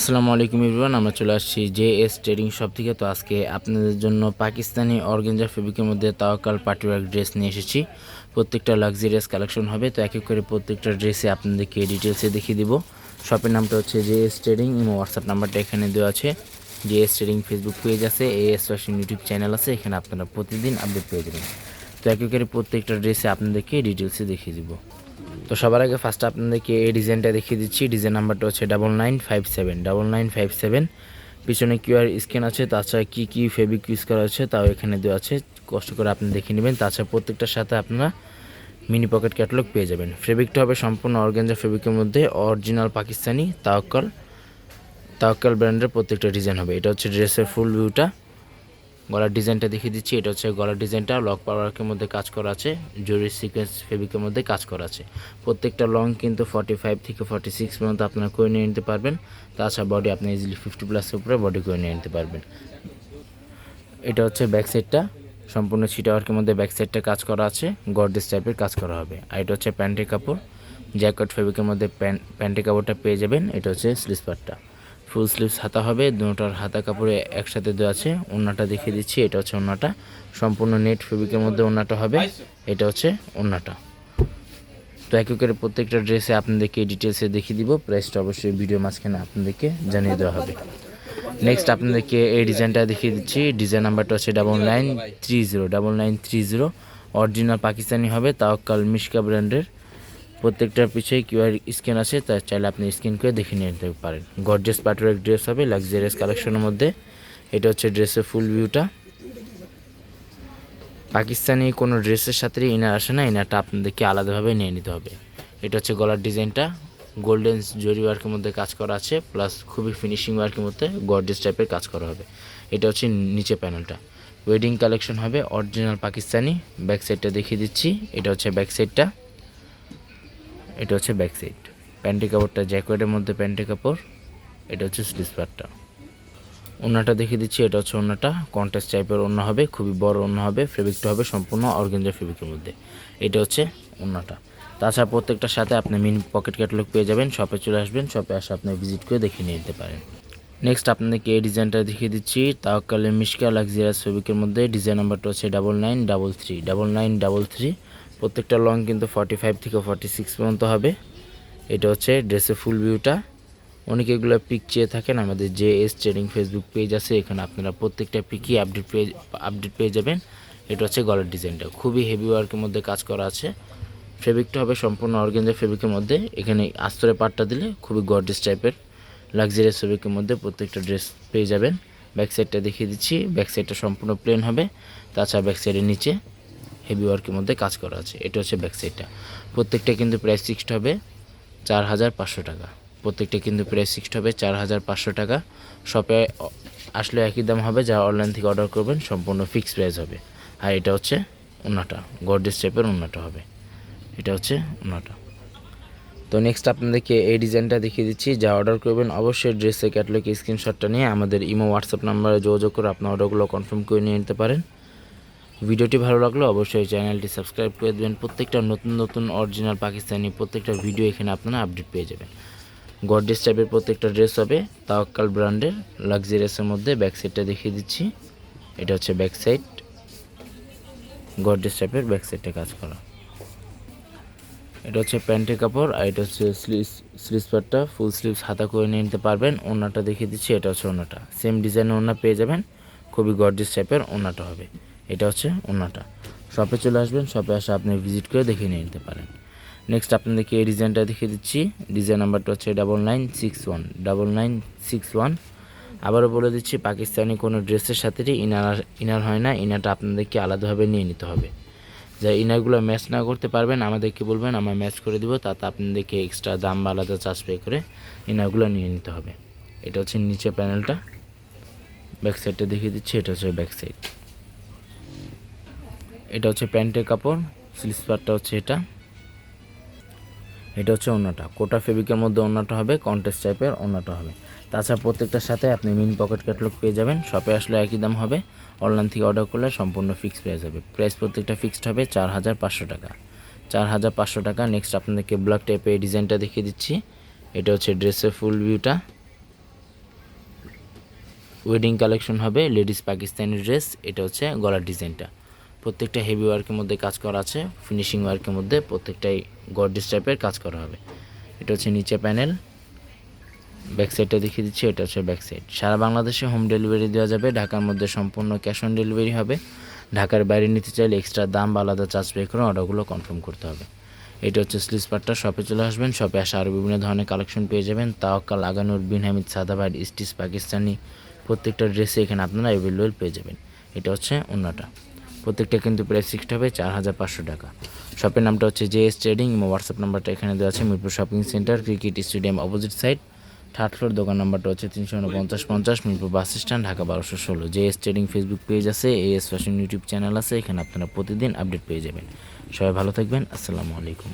আসসালামু আলাইকুম ইবরান আমরা চলে আসছি জে এস ট্রেডিং শপ থেকে। তো আজকে আপনাদের জন্য পাকিস্তানি অর্গেঞ্জা ফেব্রিকের মধ্যে তাওয়াকাল পার্টিওয়ার ড্রেস নিয়ে এসেছি। প্রত্যেকটা লাক্সারিয়াস কালেকশন হবে, তো এক এক করে প্রত্যেকটা ড্রেসে আপনাদেরকে ডিটেলসে দেখিয়ে দিব। শপের নামটা হচ্ছে জে এস ট্রেডিং এবং হোয়াটসঅ্যাপ নাম্বারটা এখানে দেওয়া আছে। J S trading Facebook page আছে A S fashion YouTube channel আছে, এখানে আপনারা প্রতিদিন আপডেট পেয়ে যাবেন। তো এক এক করে প্রত্যেকটা ড্রেসে আপনাদেরকে ডিটেলসে দেখিয়ে দিব। তো সবার আগে ফার্স্ট আপনাদেরকে এই ডিজাইনটা দেখিয়ে দিচ্ছি। ডিজাইন নাম্বারটা হচ্ছে double nine five seven double nine five seven পিছনে কিউআর স্ক্যান আছে, তাছাড়া কী কী ফেব্রিক ইউজ করা আছে তাও এখানে দেওয়া আছে। কষ্ট করে আপনি দেখে নেবেন। তাছাড়া প্রত্যেকটার সাথে আপনারা মিনি পকেট ক্যাটালগ পেয়ে যাবেন। ফেব্রিকটা হবে সম্পূর্ণ অর্গেঞ্জা ফেব্রিকের মধ্যে। অরিজিনাল পাকিস্তানি তাওয়াক্কাল তাওয়াক্কাল ব্র্যান্ডের প্রত্যেকটা ডিজাইন হবে। এটা হচ্ছে ড্রেসের ফুল ভিউটা গলার ডিজাইনটা দেখিয়ে দিচ্ছি। এটা হচ্ছে গলার ডিজাইনটা। লক পাওয়ারের মধ্যে কাজ করা আছে। জরি সিকোয়েন্স ফেব্রিকের মধ্যে কাজ করা আছে। প্রত্যেকটা লং কিন্তু ফর্টি ফাইভ থেকে ফর্টি সিক্স পর্যন্ত আপনারা করে নিয়ে নিতে পারবেন। তাছাড়া বডি আপনি ইজিলি ফিফটি প্লাসের উপরে বডি করে নিয়ে নিতে পারবেন। এটা হচ্ছে ব্যাক সাইডটা সম্পূর্ণ ছিটা ওয়ার্কের মধ্যে ব্যাক সাইডটা কাজ করা আছে। গর্ডেস টাইপের কাজ করা হবে। আর এটা হচ্ছে প্যান্টের কাপড়। জ্যাকেট ফেব্রিকের মধ্যে প্যান্ট প্যান্টের কাপড়টা পেয়ে যাবেন। এটা হচ্ছে স্লিপারটা ফুল স্লিভস হাতা হবে, দুটোর হাতা কাপড়ে একসাথে দেওয়া আছে। ওন্নাটা দেখিয়ে দিচ্ছি, এটা হচ্ছে ওন্নাটা। সম্পূর্ণ নেট ফেব্রিকের মধ্যে ওন্নাটা হবে, এটা হচ্ছে ওন্নাটা। তো এক করে প্রত্যেকটা ড্রেসে আপনাদেরকে ডিটেলসে দেখিয়ে দিব, প্রাইসটা অবশ্যই ভিডিও মাঝখানে আপনাদেরকে জানিয়ে দেওয়া হবে। নেক্সট আপনাদেরকে এই ডিজাইনটা দেখিয়ে দিচ্ছি, ডিজাইন নাম্বারটা হচ্ছে double nine three zero double nine three zero original Pakistani হবে তাওকাল মিশকা ব্র্যান্ডের। প্রত্যেকটার পিছিয়ে কিউআর স্ক্যান আছে, তা চাইলে আপনি স্ক্যান করে দেখে নিতে পারেন। গর্জেস পাটুরের ড্রেস হবে লাক্সারিয়াস কালেকশনের মধ্যে। এটা হচ্ছে ড্রেসের ফুল ভিউটা। পাকিস্তানি কোনো ড্রেসের সাথে ইনার আসে না, ইনারটা আপনাদেরকে আলাদাভাবে নিয়ে নিতে হবে। এটা হচ্ছে গলার ডিজাইনটা। গোল্ডেন জরি ওয়ার্কের মধ্যে কাজ করা আছে, প্লাস খুবই ফিনিশিং ওয়ার্কের মধ্যে গর্জেস টাইপের কাজ করা হবে। এটা হচ্ছে নিচে প্যানেলটা। ওয়েডিং কালেকশন হবে, অরিজিনাল পাকিস্তানি। ব্যাক সাইডটা দেখিয়ে দিচ্ছি। এটা হচ্ছে ব্যাক সাইডটা। এটা হচ্ছে ব্যাক সাইড প্যান্টি কাপড়টা জ্যাকেটের মধ্যে প্যান্টি কাপড়, এটা হচ্ছে স্লিপারটা ওনাটা দেখিয়ে দিচ্ছি, এটা হচ্ছে ওনাটা কন্ট্রাস্ট টাইপের ওনা হবে, খুবই বড় ওনা হবে ফেব্রিকটা হবে সম্পূর্ণ অর্গেঞ্জা ফেব্রিকের মধ্যে। এটা হচ্ছে ওনাটা তাছাড়া প্রত্যেকটার সাথে আপনি মিনি পকেট ক্যাটালগ পেয়ে যাবেন শপে চলে আসবেন শপে আসে আপনি ভিজিট করে দেখে নিয়ে নিতে পারেন। নেক্সট আপনাদেরকে এই ডিজাইনটা দেখিয়ে দিচ্ছি, তাওয়াক্কালের মিশকা লাক্সারিয়াস ফেব্রিকের মধ্যে ডিজাইন নাম্বারটা হচ্ছে double nine double three double nine double three প্রত্যেকটা লং কিন্তু ফর্টি ফাইভ থেকে ফর্টি সিক্স পর্যন্ত হবে। এটা হচ্ছে ড্রেসের ফুল ভিউটা অনেকে এগুলো পিক চেয়ে থাকেন, আমাদের যে এস ট্রেডিং ফেসবুক পেজ আছে, এখানে আপনারা প্রত্যেকটা পিকই আপডেট পেয়ে আপডেট পেয়ে যাবেন। এটা হচ্ছে গলার ডিজাইনটা খুবই হেভি ওয়ার্কের মধ্যে কাজ করা আছে। ফেব্রিকটা হবে সম্পূর্ণ অর্গেঞ্জা ফেব্রিকের মধ্যে। এখানে আস্তরে পাটটা দিলে খুবই গর্ডেস টাইপের লাক্সারিয়াস ফেব্রিকের মধ্যে প্রত্যেকটা ড্রেস পেয়ে যাবেন। ব্যাক সাইডটা দেখিয়ে দিচ্ছি। ব্যাক সাইডটা সম্পূর্ণ প্লেন হবে। তাছাড়া ব্যাক সাইডের নিচে হেভি ওয়ার্কের মধ্যে কাজ করা আছে। এটা হচ্ছে ব্যাক সাইডটা প্রত্যেকটা কিন্তু প্রাইস ফিক্সড হবে চার হাজার পাঁচশো টাকা। প্রত্যেকটা কিন্তু প্রাইস ফিক্সড হবে চার হাজার পাঁচশো টাকা। শপে আসলে একই দাম হবে, যা অনলাইন থেকে অর্ডার করবেন, সম্পূর্ণ ফিক্সড প্রাইস হবে। আর এটা হচ্ছে ওনাটা গর্ডেস টাইপের ওনাটা হবে। এটা হচ্ছে ওনাটা তো নেক্সট আপনাদেরকে এই ডিজাইনটা দেখিয়ে দিচ্ছি। যা অর্ডার করবেন, অবশ্যই ড্রেসের ক্যাটালগ স্ক্রিনশটটা নিয়ে আমাদের ইমো হোয়াটসঅ্যাপ নাম্বারে যোগাযোগ করে আপনার অর্ডারগুলো কনফার্ম করে নিয়ে নিতে পারেন। ভিডিওটি ভালো লাগলে অবশ্যই চ্যানেলটি সাবস্ক্রাইব করে দেবেন। প্রত্যেকটা নতুন নতুন অরিজিনাল পাকিস্তানি প্রত্যেকটা ভিডিও এখানে আপনারা আপডেট পেয়ে যাবেন। গডডেস টাইপের প্রত্যেকটা ড্রেস হবে। তাওয়াক্কাল ব্র্যান্ডের লাক্সারিয়াসের মধ্যে ব্যাক সাইডটা দেখিয়ে দিচ্ছি। এটা হচ্ছে ব্যাক সাইড গডডেস টাইপের ব্যাক সাইডটা কাজ করা। এটা হচ্ছে প্যান্টের কাপড় আর এটা হচ্ছে স্লিভস স্লিভসপারটা ফুল স্লিভস হাতা করে নিয়ে নিতে পারবেন। ওনাটা দেখিয়ে দিচ্ছি, এটা হচ্ছে ওনাটা। সেম ডিজাইনের ওনা পেয়ে যাবেন। খুবই গর্জিস টাইপের ওনাটা হবে। এটা হচ্ছে ওনাটা। শপে চলে আসবেন, শপে আসে আপনি ভিজিট করে দেখে নিয়ে নিতে পারেন। নেক্সট আপনাদেরকে এই ডিজাইনটা দেখিয়ে দিচ্ছি। ডিজাইন নাম্বারটা হচ্ছে double nine six one double nine six one আবারও বলে দিচ্ছি, পাকিস্তানি কোনো ড্রেসের সাথে ইনার ইনার হয় না, ইনারটা আপনাদেরকে আলাদাভাবে নিয়ে নিতে হবে। যা ইনারগুলো ম্যাচ না করতে পারবেন, আমাদেরকে বলবেন, আমরা ম্যাচ করে দিব তাতে আপনাদেরকে এক্সট্রা দাম বা আলাদা চার্জ পে করে ইনারগুলো নিয়ে নিতে হবে। এটা হচ্ছে নিচে প্যানেলটা ব্যাক সাইডটা দেখিয়ে দিচ্ছি, এটা হচ্ছে ব্যাক সাইড এটা হচ্ছে প্যান্টের কাপড়, স্লিপারটা হচ্ছে এটা। এটা হচ্ছে অন্যটা কোটা ফেব্রিকের মধ্যে অন্যটা হবে কন্টেস্ট টাইপের অন্যটা হবে। তাছাড়া প্রত্যেকটার সাথে আপনি মিন পকেট ক্যাটলগ পেয়ে যাবেন। শপে আসলে একই দাম হবে। অনলাইন থেকে অর্ডার করলে সম্পূর্ণ ফিক্সড পেয়ে যাবে। প্রাইস প্রত্যেকটা ফিক্সড হবে চার হাজার পাঁচশো টাকা। চার হাজার পাঁচশো টাকা। নেক্সট আপনাদেরকে ব্ল্যাক টাইপের ডিজাইনটা দেখিয়ে দিচ্ছি। এটা হচ্ছে ড্রেসের ফুল ভিউটা ওয়েডিং কালেকশন হবে। লেডিস পাকিস্তানি ড্রেস এটা হচ্ছে গলার ডিজাইনটা। প্রত্যেকটা হেভি ওয়ার্কের মধ্যে কাজ করা আছে ফিনিশিং ওয়ার্কের মধ্যে প্রত্যেকটাই গর্ডিস টাইপের কাজ করা হবে। এটা হচ্ছে নিচে প্যানেল ব্যাক সাইডটা দেখিয়ে দিচ্ছি, এটা হচ্ছে ব্যাক সাইড সারা বাংলাদেশে হোম ডেলিভারি দেওয়া যাবে, ঢাকার মধ্যে সম্পূর্ণ ক্যাশ অন ডেলিভারি হবে। ঢাকার বাইরে নিতে চাইলে এক্সট্রা দাম বা আলাদা চার্জ পে করে অর্ডারগুলো কনফার্ম করতে হবে। এটা হচ্ছে স্লিজ পার্টটা শপে চলে আসবেন শপে আসা আরও বিভিন্ন ধরনের কালেকশন পেয়ে যাবেন। তাওয়াক্কাল লাগানোর বিন হামিদ সাদাবাইড স্টিচ পাকিস্তানি প্রত্যেকটা ড্রেসে এখানে আপনারা অ্যাভেলেবেল পেয়ে যাবেন। এটা হচ্ছে অন্যটা প্রত্যেকটা কিন্তু প্রাইস ফিক্সড হবে, চার হাজার পাঁচশো টাকা। শপের নামটা হচ্ছে জেএস ট্রেডিং এবং হোয়াটসঅ্যাপ নাম্বারটা এখানে দেওয়া আছে, Mirpur shopping centre cricket stadium opposite side third floor দোকান নাম্বারটা হচ্ছে তিনশো উনপঞ্চাশ পঞ্চাশ, মিরপুর বাস স্ট্যান্ড, ঢাকা বারোশো ষোলো। জেএস ট্রেডিং ফেসবুক পেজ আছে এএস ফ্যাশন ইউটিউব চ্যানেল আছে, এখানে আপনারা প্রতিদিন আপডেট পেয়ে যাবেন। সবাই ভালো থাকবেন, আসসালামু আলাইকুম।